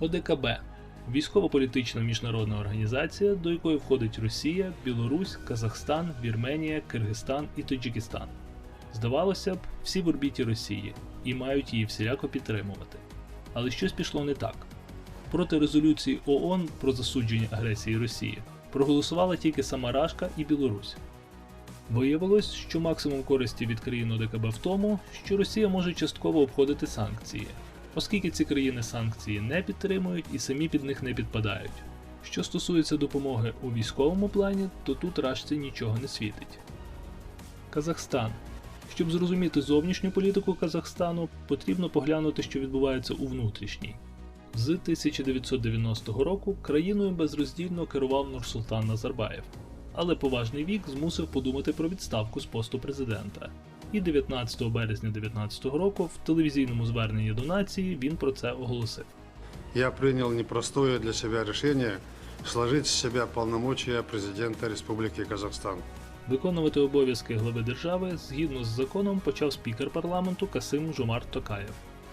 ОДКБ військово-політична міжнародна організація, до якої входить Росія, Білорусь, Казахстан, Вірменія, Киргизстан і Таджикистан. Здавалося б, всі в орбіті Росії і мають її всіляко підтримувати. Але щось пішло не так. Проти резолюції ООН про засудження агресії Росії проголосувала тільки сама Рашка і Білорусь. Виявилось, що максимум користі від країн ОДКБ в тому, що Росія може частково обходити санкції, оскільки ці країни санкції не підтримують і самі під них не підпадають. Що стосується допомоги у військовому плані, то тут Рашці нічого не світить. Казахстан. Щоб зрозуміти зовнішню політику Казахстану, потрібно поглянути, що відбувається у внутрішній. З 1990 року країною безроздільно керував Нурсултан Назарбаєв, але поважний вік змусив подумати про відставку з посту президента. І 19 березня 2019 року в телевізійному зверненні до нації він про це оголосив. Я принял непростое для себя решение сложить с себя полномочия президента Республики Казахстан. Виконувати обов'язки глави держави згідно з законом почав спікер парламенту Касим Жомарт Токаєв.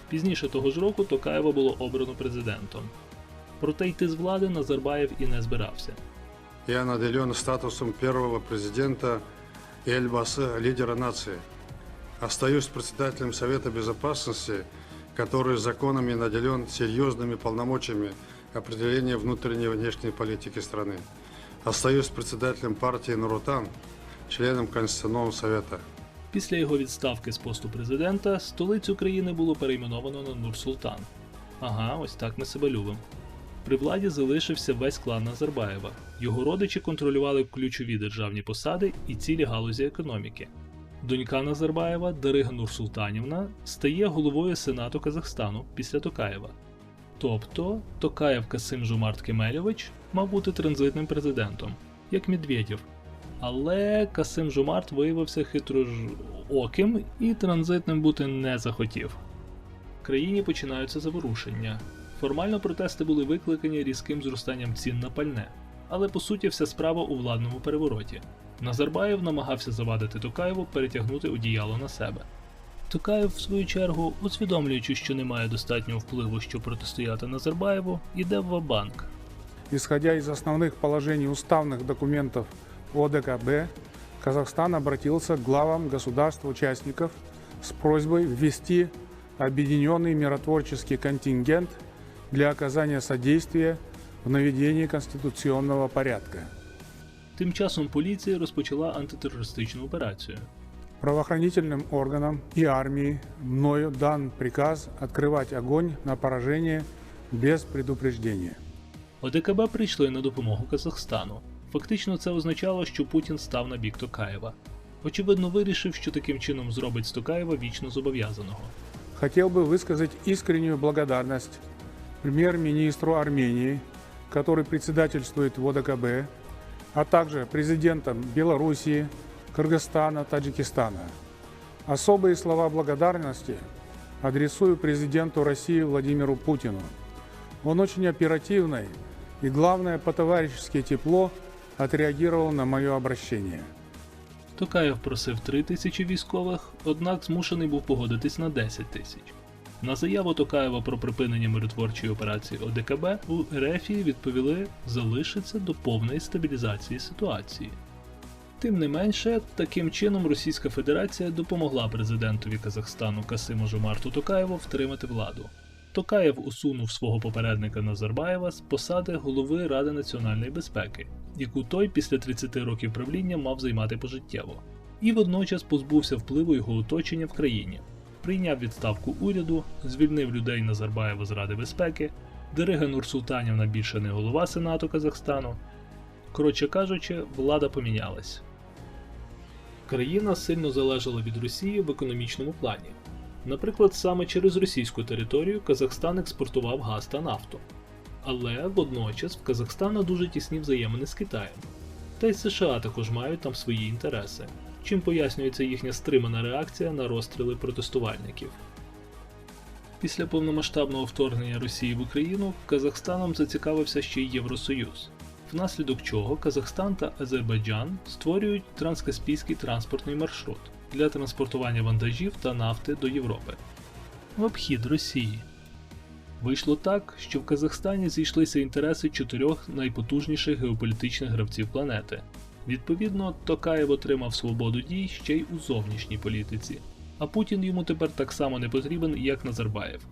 Пізніше того ж року Токаєва було обрано президентом. Проте йти з влади Назарбаєв і не збирався. Я наделен статусом первого президента и Эльбасы, лидера нации Остаюсь председателем Совета Безопасности, который законами наделен серьезными полномочиями определения внутренней и внешней политики страны. Остаюсь председателем партии Нурутан, членом Конституционного Совета. Після його відставки з посту президента столицю країни було перейменовано на Нур-Султан. Ага, ось так ми себе любимо. При владі залишився весь клан Назарбаєва. Його родичі контролювали ключові державні посади і цілі галузі економіки. Донька Назарбаєва Дарига Нурсултанівна стає головою Сенату Казахстану після Токаєва. Тобто Токаєв Касим Жумарт Кемельович мав бути транзитним президентом, як Медведєв. Але Касим Жумарт виявився хитрожоким і транзитним бути не захотів. В країні починаються заворушення. Формально протести були викликані різким зростанням цін на пальне, але по суті вся справа у владному перевороті. Назарбаєв намагався завадити Токаєву перетягнути одіяло на себе. Токаєв, в свою чергу, усвідомлюючи, що не має достатнього впливу, щоб протистояти Назарбаєву, іде в ва-банк. Исходя из основных положений уставных документов ОДКБ, Казахстан обратился к главам государств-участников с просьбой ввести объединенный миротворческий контингент для оказания содействия в наведении конституционного порядка. Тим часом поліція розпочала антитерористичну операцію. Правоохранительным органам и армии мною дан приказ открывать огонь на поражение без предупреждения. ОДКБ прийшли на допомогу Казахстану. Фактично це означало, що Путін став на бік Токаєва. Очевидно, вирішив, що таким чином зробить з Токаєва вічно зобов'язаного. Хотел бы высказать искреннюю благодарность премьер-министру Армении, который председательствует в ОДКБ, а также президентам Белоруссии, Кыргызстана, Таджикистана. Особые слова благодарности адресую президенту России Владимиру Путину. Он очень оперативно и, главное, по-товарищески тепло отреагировал на мое обращение. Токаєв просив 3 тисячі військових, однак змушений був погодитись на 10 тисяч. На заяву Токаєва про припинення миротворчої операції ОДКБ у Ерефії відповіли залишиться до повної стабілізації ситуації. Тим не менше, таким чином Російська Федерація допомогла президентові Казахстану Касиму Жомарту Токаєву втримати владу. Токаєв усунув свого попередника Назарбаєва з посади голови Ради національної безпеки, яку той після 30 років правління мав займати пожиттєво, і водночас позбувся впливу його оточення в країні, прийняв відставку уряду, звільнив людей Назарбаєва з Ради безпеки, Дерига Нурсултанівна більше не голова Сенату Казахстану. Коротше кажучи, влада помінялась. Країна сильно залежала від Росії в економічному плані. Наприклад, саме через російську територію Казахстан експортував газ та нафту. Але водночас в Казахстана дуже тісні взаємини з Китаєм. Та й США також мають там свої інтереси, чим пояснюється їхня стримана реакція на розстріли протестувальників. Після повномасштабного вторгнення Росії в Україну Казахстаном зацікавився ще й Євросоюз, внаслідок чого Казахстан та Азербайджан створюють транскаспійський транспортний маршрут для транспортування вантажів та нафти до Європи в обхід Росії. Вийшло так, що в Казахстані зійшлися інтереси чотирьох найпотужніших геополітичних гравців планети. Відповідно, Токаєв отримав свободу дій ще й у зовнішній політиці. А Путін йому тепер так само не потрібен, як Назарбаєв.